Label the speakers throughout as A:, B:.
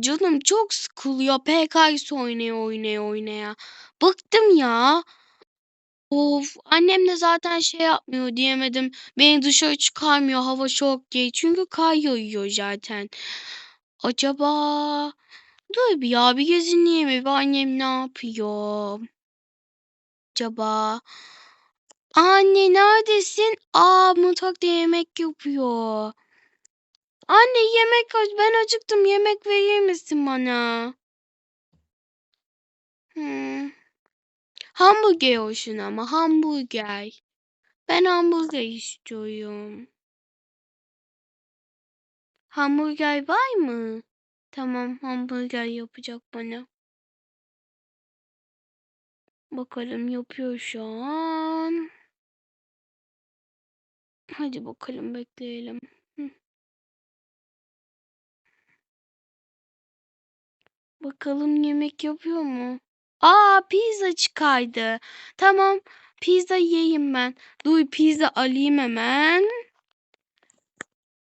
A: canım çok sıkılıyor. PKX oynaya oynaya oynaya. Bıktım ya. Of annem de zaten şey yapmıyor diyemedim. Beni dışarı çıkarmıyor hava çok geç. Çünkü kar yağıyor zaten. Acaba dur bir ya bir gezineyim bir annem ne yapıyor? Acaba Anne neredesin? Aa mutfakta yemek yapıyor. Anne yemek aç. Ben acıktım. Yemek verir misin bana? Hmm. Hamburger olsun ama hamburger. Ben hamburger istiyorum. Hamburger var mı? Tamam hamburger yapacak bana. Bakalım yapıyor şu an. Hadi bakalım bekleyelim. Bakalım yemek yapıyor mu? Aa pizza çıkardı. Tamam pizza yiyeyim ben. Dur pizza alayım hemen.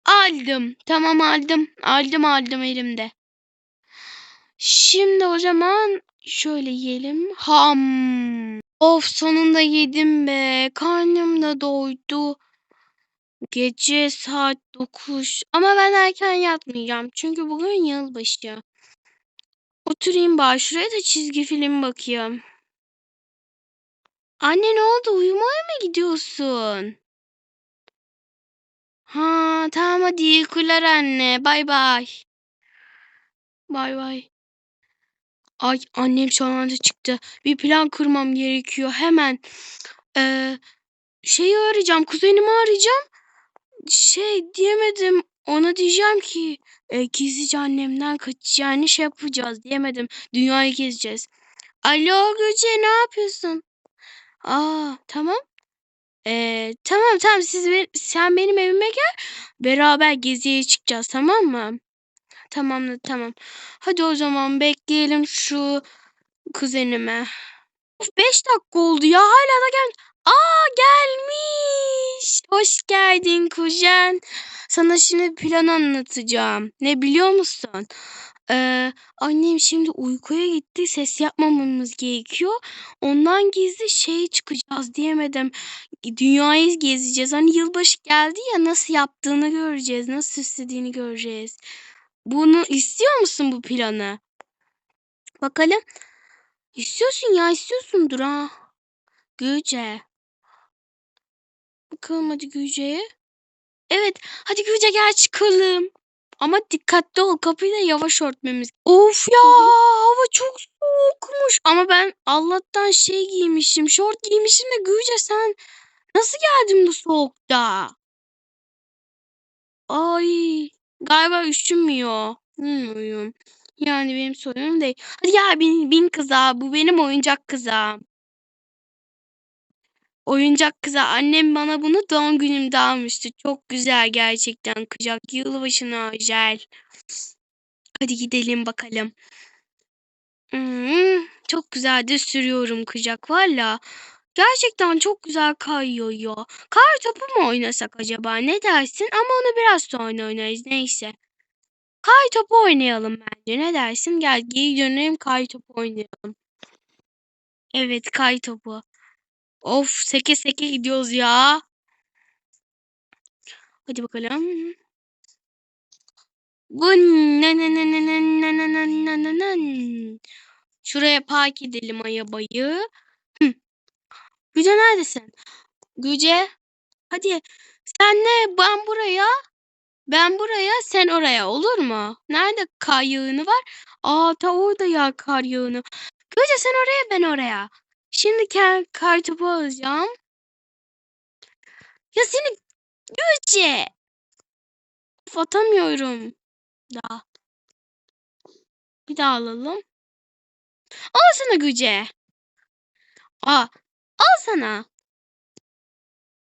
A: Aldım. Tamam aldım. Aldım aldım elimde. Şimdi o zaman şöyle yiyelim. Ham. Of sonunda yedim be. Karnım da doydu. Gece saat 9. Ama ben erken yatmayacağım. Çünkü bugün yılbaşı. Oturayım bari şuraya da çizgi film bakayım. Anne ne oldu? Uyumaya mı gidiyorsun? Ha tamam hadi iyi uykular anne. Bay bay. Bay bay. Ay annem şu anda çıktı. Bir plan kurmam gerekiyor hemen. Ee, şeyi arayacağım. Kuzenimi arayacağım. Şey diyemedim. Ona diyeceğim ki e, gizlice annemden kaçacağını şey yapacağız diyemedim. Dünyayı gezeceğiz. Alo Göce ne yapıyorsun? Aa tamam. Ee, tamam tamam siz be- sen benim evime gel. Beraber geziye çıkacağız tamam mı? Tamam tamam. Hadi o zaman bekleyelim şu kuzenime. Of 5 dakika oldu ya hala da gel. Aa gelmiş. Hoş geldin kuzen. Sana şimdi plan anlatacağım. Ne biliyor musun? Ee, annem şimdi uykuya gitti. Ses yapmamamız gerekiyor. Ondan gizli şey çıkacağız diyemedim. Dünyayı gezeceğiz. Hani yılbaşı geldi ya nasıl yaptığını göreceğiz. Nasıl süslediğini göreceğiz. Bunu istiyor musun bu planı? Bakalım. İstiyorsun ya istiyorsundur ha. Gülce. Bakalım hadi Gülce'ye. Evet hadi Gülce gel çıkalım. Ama dikkatli ol kapıyı da yavaş örtmemiz. Of ya hava çok soğukmuş. Ama ben Allah'tan şey giymişim. Şort giymişim de Gülce sen nasıl geldin bu soğukta? Ay galiba üşümüyor. Bilmiyorum. Yani benim sorunum değil. Hadi gel bin, bin kıza. Bu benim oyuncak kızım. Oyuncak kıza. Annem bana bunu doğum günümde almıştı. Çok güzel gerçekten kıcak. Yılbaşına özel. Hadi gidelim bakalım. Hmm, çok güzel de sürüyorum kıcak valla. Gerçekten çok güzel kayıyor ya. Kar topu mu oynasak acaba? Ne dersin? Ama onu biraz sonra oynarız. Neyse. Kay topu oynayalım bence. Ne dersin? Gel geri dönelim kay topu oynayalım. Evet kay topu. Of seke seke gidiyoruz ya. Hadi bakalım. Bu ne ne ne ne ne ne ne ne ne ne ne. Şuraya park edelim arabayı. Güce neredesin? Güce. Hadi. Sen ne? Ben buraya. Ben buraya sen oraya olur mu? Nerede kar yağını var? Aa ta orada ya kar yağını. Güce sen oraya ben oraya. Şimdi kar, kar topu alacağım. Ya seni Güce. Of, atamıyorum. Daha. Bir daha alalım. Al sana Güce. Aa, al sana.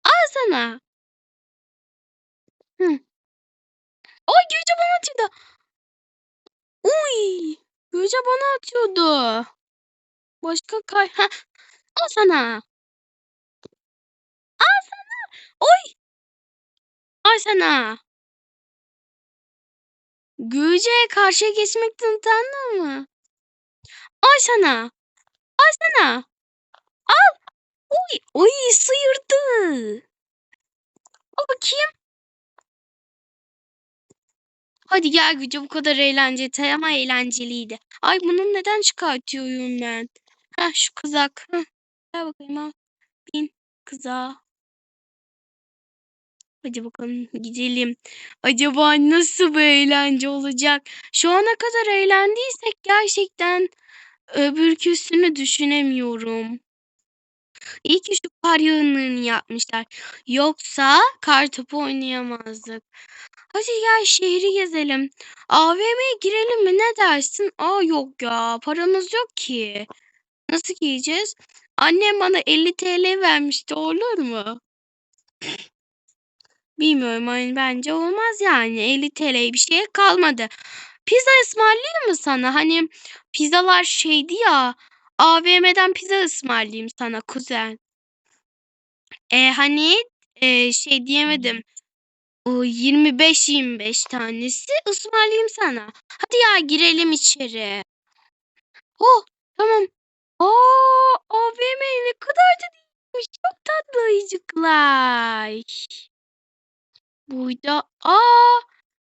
A: Al sana. Hı. Ay Gülce bana atıyordu. Uy. Gülce bana atıyordu. Başka kay. Heh. Al sana. Al sana. Oy. Al sana. Gülce karşıya geçmekten utandın mı? Al sana. Al sana. Al. Oy, oy sıyırdı. Al bakayım. Hadi gel Gülce bu kadar eğlenceli ama eğlenceliydi. Ay bunu neden çıkartıyorum ben? Heh şu kızak. Heh. Gel bakayım al. Bin kıza. Hadi bakalım gidelim. Acaba nasıl bir eğlence olacak? Şu ana kadar eğlendiysek gerçekten öbürküsünü düşünemiyorum. İyi ki şu kar yağınlarını yapmışlar. Yoksa kar topu oynayamazdık. Hadi gel şehri gezelim. AVM'ye girelim mi ne dersin? Aa yok ya paramız yok ki. Nasıl giyeceğiz? Annem bana 50 TL vermişti olur mu? Bilmiyorum hani bence olmaz yani 50 TL bir şeye kalmadı. Pizza ısmarlayayım mı sana? Hani pizzalar şeydi ya AVM'den pizza ısmarlayayım sana kuzen. E hani e, şey diyemedim. O 25-25 tanesi ısmarlayayım sana. Hadi ya girelim içeri. Oh tamam. Aa AVM ne kadar da değilmiş. Çok tatlı ayıcıklar. Burada aa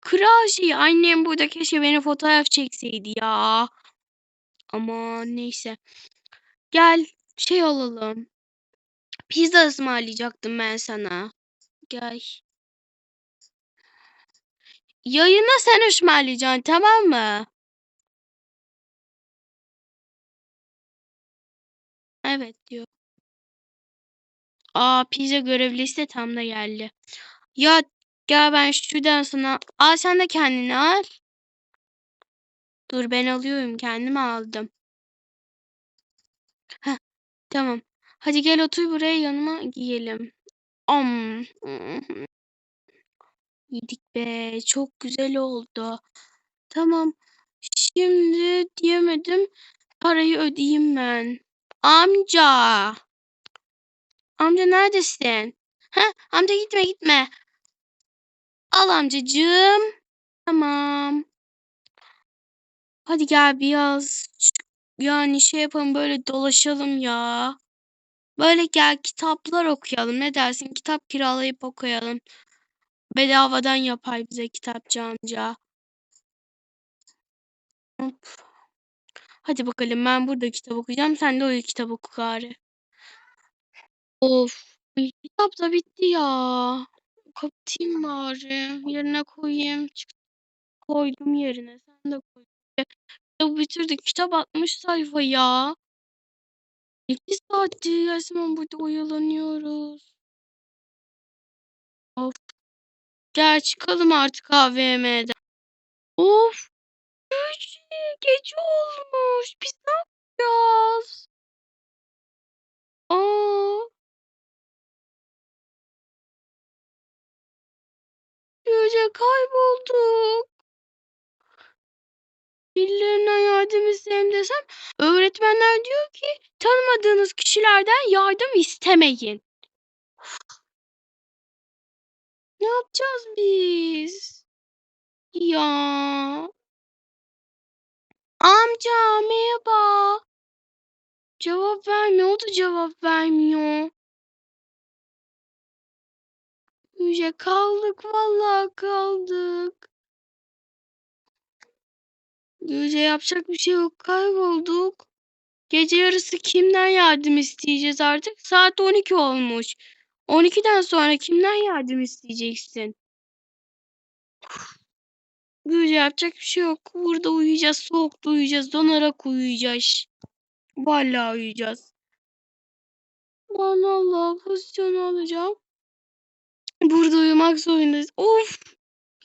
A: kral şeyi annem burada keşke beni fotoğraf çekseydi ya. Ama neyse. Gel şey alalım. Pizza ısmarlayacaktım ben sana. Gel. Yayına sen ısmarlayacaksın tamam mı? Evet diyor. Aa pizza görevlisi de tam da geldi. Ya gel ben şuradan sana. Al sen de kendini al. Dur ben alıyorum kendimi aldım. Heh, tamam. Hadi gel otur buraya yanıma giyelim. Om. Yedik be. Çok güzel oldu. Tamam. Şimdi diyemedim. Parayı ödeyeyim ben. Amca. Amca neredesin? Heh, amca gitme gitme. Al amcacığım. Tamam. Hadi gel biraz yani şey yapalım böyle dolaşalım ya. Böyle gel kitaplar okuyalım. Ne dersin? Kitap kiralayıp okuyalım. Bedavadan yapar bize kitapçı amca. Hop. Hadi bakalım ben burada kitap okuyacağım. Sen de o kitap oku gari. Of. Kitap da bitti ya. Kapatayım bari. Yerine koyayım. Koydum yerine. Sen de koy. Kitabı bitirdik. Kitap 60 sayfa ya. 2 saattir resmen burada oyalanıyoruz. Of. Gel çıkalım artık AVM'den. Of. Gece olmuş. Biz ne yapacağız? Aa. Gece kaybolduk. Birilerinden yardım isteyeyim desem öğretmenler diyor ki tanımadığınız kişilerden yardım istemeyin. Ne yapacağız biz? Ya. Amca merhaba. Cevap vermiyor. O da cevap vermiyor. Yüce kaldık vallahi kaldık. Yüce yapacak bir şey yok. Kaybolduk. Gece yarısı kimden yardım isteyeceğiz artık? Saat 12 olmuş. 12'den sonra kimden yardım isteyeceksin? Yüce yapacak bir şey yok. Burada uyuyacağız. Soğukta uyuyacağız. Donarak uyuyacağız. Vallahi uyuyacağız. Ben Allah pozisyonu alacağım. Burada uyumak zorundayız. Of!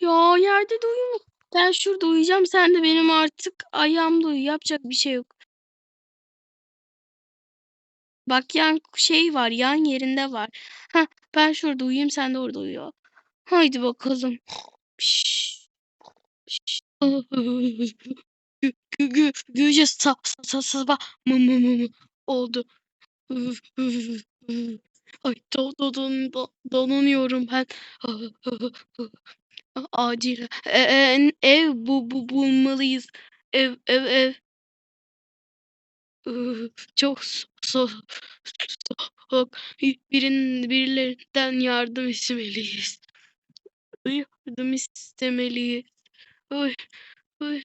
A: Ya yerde de uyuma. Ben şurada uyuyacağım. Sen de benim artık ayağımda uyu. Yapacak bir şey yok. Bak yan şey var. Yan yerinde var. Heh, ben şurada uyuyayım. Sen de orada uyu. Haydi bakalım. Piş. Gü gü gü güce sa sa sa sabah mı mı mı mı oldu. Ay do do don do donanıyorum ben. Acil. E ev bu bu bulmalıyız. Ev ev ev. Çok so so soğuk. Bi birin birilerinden yardım istemeliyiz. Yardım istemeliyiz. Oy, oy.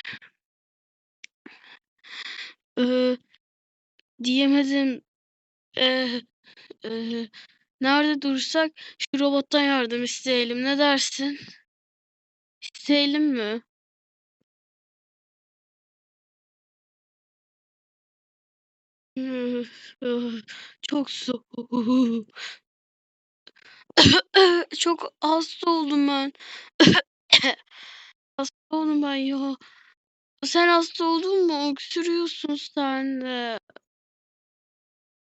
A: Iıı, diyemedim. Eee, eee, nerede dursak şu robottan yardım isteyelim. Ne dersin? İsteyelim mi? Çok soğuk. Çok hasta oldum ben. Oldum ben ya. Sen hasta oldun mu? Öksürüyorsun sen de.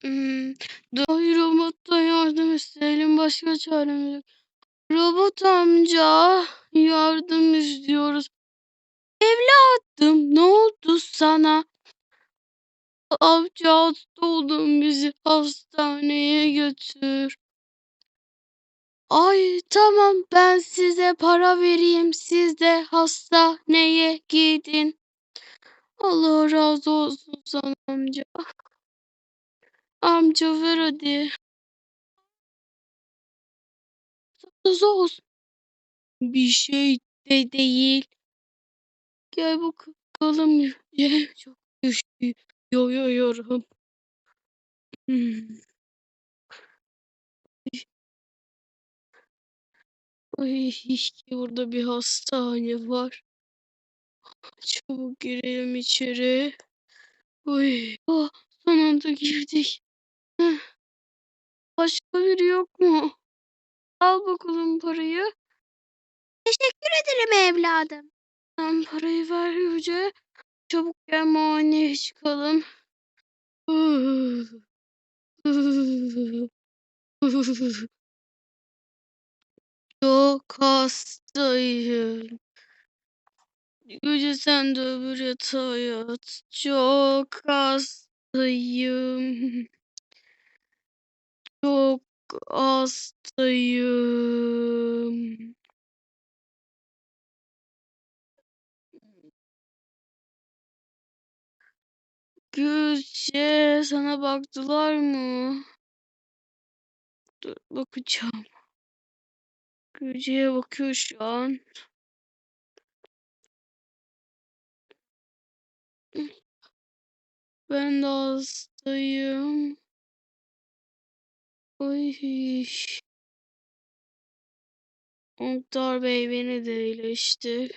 A: Imm, dur robottan yardım isteyelim. Başka çaremiz yok. Robot amca, yardım istiyoruz. Evladım, ne oldu sana? Amca hasta oldum. Bizi hastaneye götür. Ay, tamam ben size para vereyim. Siz de hastaneye gidin. Allah razı olsun sana amca. Amca ver hadi. Razı olsun. Bir şey de değil. Gel bakalım. Çok üşüyorum. Hımm. Ay, burada bir hastane var. Çabuk girelim içeri. Uy, oh, sonunda girdik. Heh. Başka biri yok mu? Al bakalım parayı. Teşekkür ederim evladım. Sen parayı ver Yüce. Çabuk gel muayeneye çıkalım. Çok hastayım. Yüce sen de öbür yatağa yat. Çok hastayım. Çok hastayım. Gülce, sana baktılar mı? Dur bakacağım. Gülce'ye bakıyor şu an. Ben de hastayım. Ay. Doktor bey beni de iyileştir.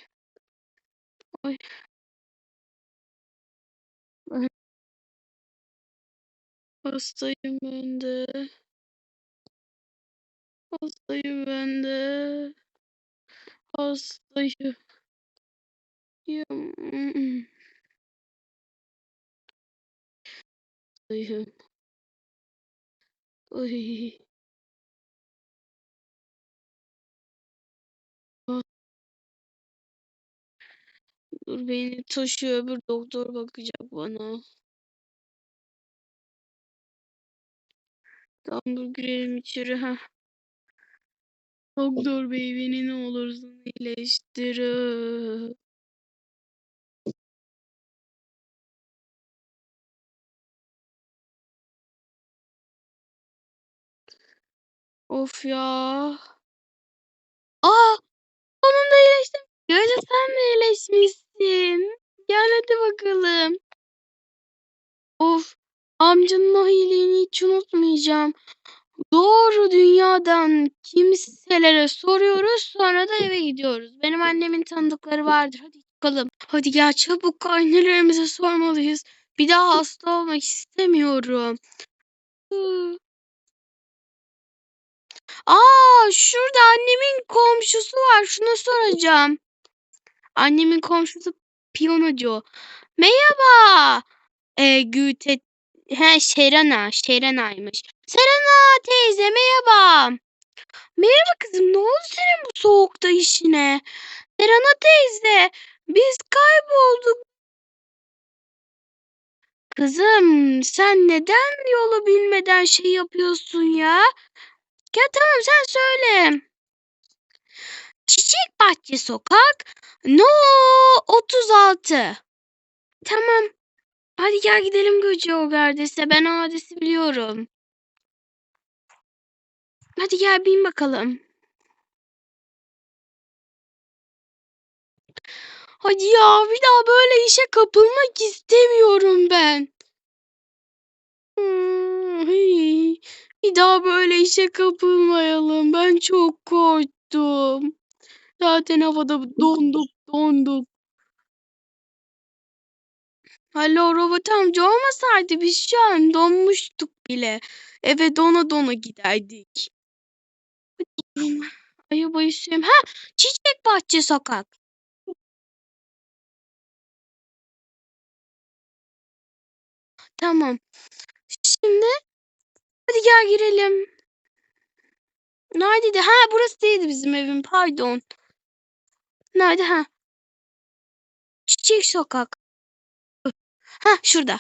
A: Ay. Hastayım ben de. Hastayım ben de. Hastayım. Yım. Hastayım. Ay. Ah. Dur beni taşıyor öbür doktor bakacak bana. Tamam dur girelim içeri. Heh. Doktor bey beni ne olursun iyileştirin. Of ya. A! Sonunda iyileştim. Gözde sen de iyileşmişsin. Gel hadi bakalım. Of! Amcanın o iyiliğini hiç unutmayacağım. Doğru dünyadan kimselere soruyoruz, sonra da eve gidiyoruz. Benim annemin tanıdıkları vardır. Hadi bakalım. Hadi gel çabuk annelerimize sormalıyız. Bir daha hasta olmak istemiyorum. Iıı. A! Şurada annemin komşusu var. Şuna soracağım. Annemin komşusu piyanocu. Merhaba. Eee, Gülte he, Şerana, Şerana'ymış. Serana teyze merhaba. Merhaba kızım, ne oldu senin bu soğukta işine? Serana teyze, biz kaybolduk. Kızım, sen neden yolu bilmeden şey yapıyorsun ya? Ya tamam sen söyle. Çiçek Bahçe Sokak No 36. Tamam. Hadi gel gidelim Göcü o adrese. Ben o adresi biliyorum. Hadi gel bin bakalım. Hadi ya bir daha böyle işe kapılmak istemiyorum ben. Hmm, Bir daha böyle işe kapılmayalım. Ben çok korktum. Zaten havada donduk donduk. Alo robot amca olmasaydı biz şu an donmuştuk bile. Eve dona dona giderdik. Araba istiyorum. Ha Çiçek Bahçe Sokak. Tamam. Şimdi hadi gel girelim. Neredeydi? Ha burası değildi bizim evim. Pardon. Nerede? Ha. Çiçek Sokak. Ha şurada.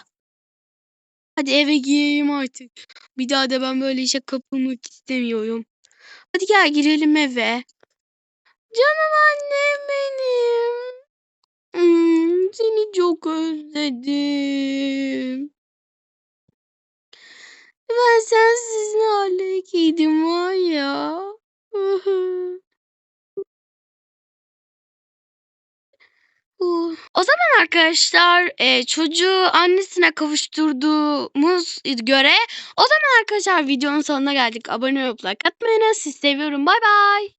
A: Hadi eve gireyim artık. Bir daha da ben böyle işe kapılmak istemiyorum. Hadi gel girelim eve. Canım annem benim. Hmm, seni çok özledim. Ben sensiz ne hale giydim var ya. O zaman arkadaşlar e, çocuğu annesine kavuşturduğumuz göre o zaman arkadaşlar videonun sonuna geldik. Abone olup like atmayı. Sizi seviyorum. Bay bay.